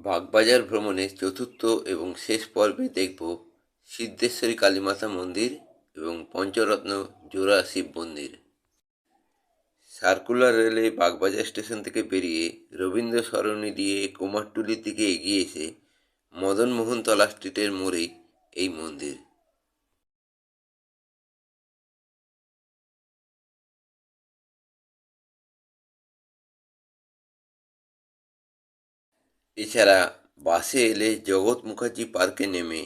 বাগবাজার ভ্রমণের চতুর্থ এবং শেষ পর্বে দেখব সিদ্ধেশ্বরী কালীমাতা মন্দির এবং পঞ্চরত্ন জোড়া শিব মন্দির। সার্কুলার রেলে বাগবাজার স্টেশন থেকে বেরিয়ে রবীন্দ্র সরণি দিয়ে কুমারটুলির দিকে এগিয়ে এসে মদনমোহনতলা স্ট্রিটের মোড়ে এই মন্দির। এছাড়া বাসে এলে জগৎ মুখার্জি পার্কে নেমে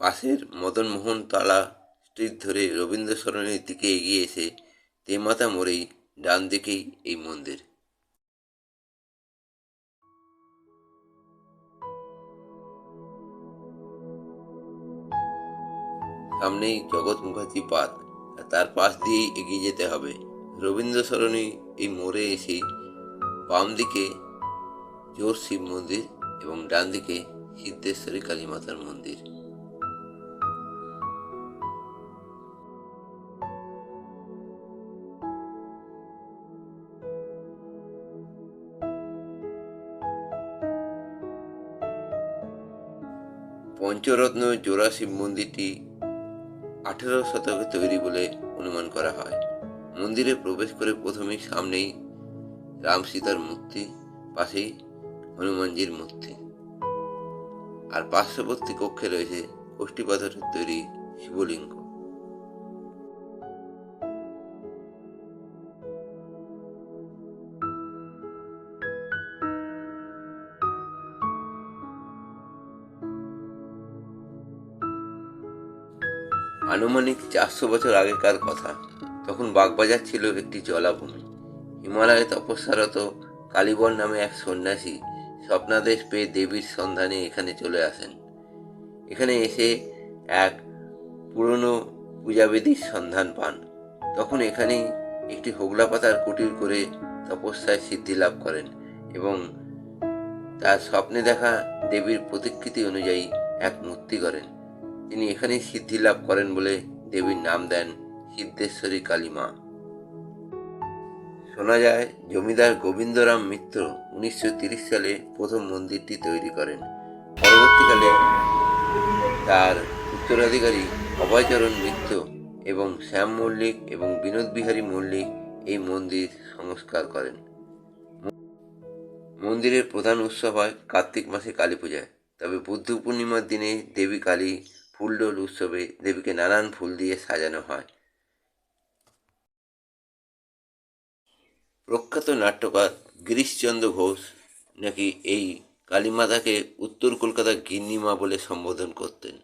পাশের মদনমোহন তালা স্ট্রিট ধরে রবীন্দ্র সরণির দিকে এগিয়ে এসে তেমাতা মোড়েই ডান দিকেই এই মন্দির। সামনেই জগৎ মুখার্জি পার্ক তার পাশ দিয়েই এগিয়ে যেতে হবে। রবীন্দ্র সরণি এই মোড়ে এসেই বাম দিকে জোর শিব মন্দির এবং ডান দিকে সিদ্ধেশ্বরী কালী মাতার মন্দির। পঞ্চরত্ন জোড়া শিব মন্দিরটি আঠেরো শতকে তৈরি বলে অনুমান করা হয়। মন্দিরে প্রবেশ করে প্রথমেই সামনেই রাম সীতার মূর্তি, পাশেই হনুমানজির মূর্তি। আর পার্শ্ববর্তী কক্ষে রয়েছে কোষ্ঠী পাথরের তৈরি শিবলিঙ্গ। আনুমানিক চারশো বছর আগেকার কথা, তখন বাগবাজার ছিল একটি জলাভূমি। হিমালয়ে তপস্যারত কালীবর নামে এক সন্ন্যাসী স্বপ্নাদেশ পেয়ে দেবীর সন্ধানে এখানে চলে আসেন। এখানে এসে এক পুরনো পূজাবেদীর সন্ধান পান। তখন এখানেই একটি হোগলা পাতার কুটির করে তপস্যায় সিদ্ধি লাভ করেন এবং তার স্বপ্নে দেখা দেবীর প্রতিকৃতি অনুযায়ী এক মূর্তি করেন তিনি এখানেই সিদ্ধি লাভ করেন বলে দেবীর নাম দেন সিদ্ধেশ্বরী কালীমা। শোনা যায়, জমিদার গোবিন্দরাম মিত্র উনিশশো সালে প্রথম মন্দিরটি তৈরি করেন। পরবর্তীকালে তার উত্তরাধিকারী অভয়চরণ মিত্র এবং শ্যাম মল্লিক এবং বিনোদ বিহারী মল্লিক এই মন্দির সংস্কার করেন। মন্দিরের প্রধান উৎসব হয় কার্তিক মাসে কালী পূজায় তবে বুদ্ধ পূর্ণিমার দিনে দেবী কালী ফুলডোল উৎসবে দেবীকে নানান ফুল দিয়ে সাজানো হয়। প্রখ্যাত নাট্যকার গিরিশচন্দ্র ঘোষ নাকি এই কালীমাতাকে উত্তর কলকাতার গিন্নিমা বলে সম্বোধন করতেন?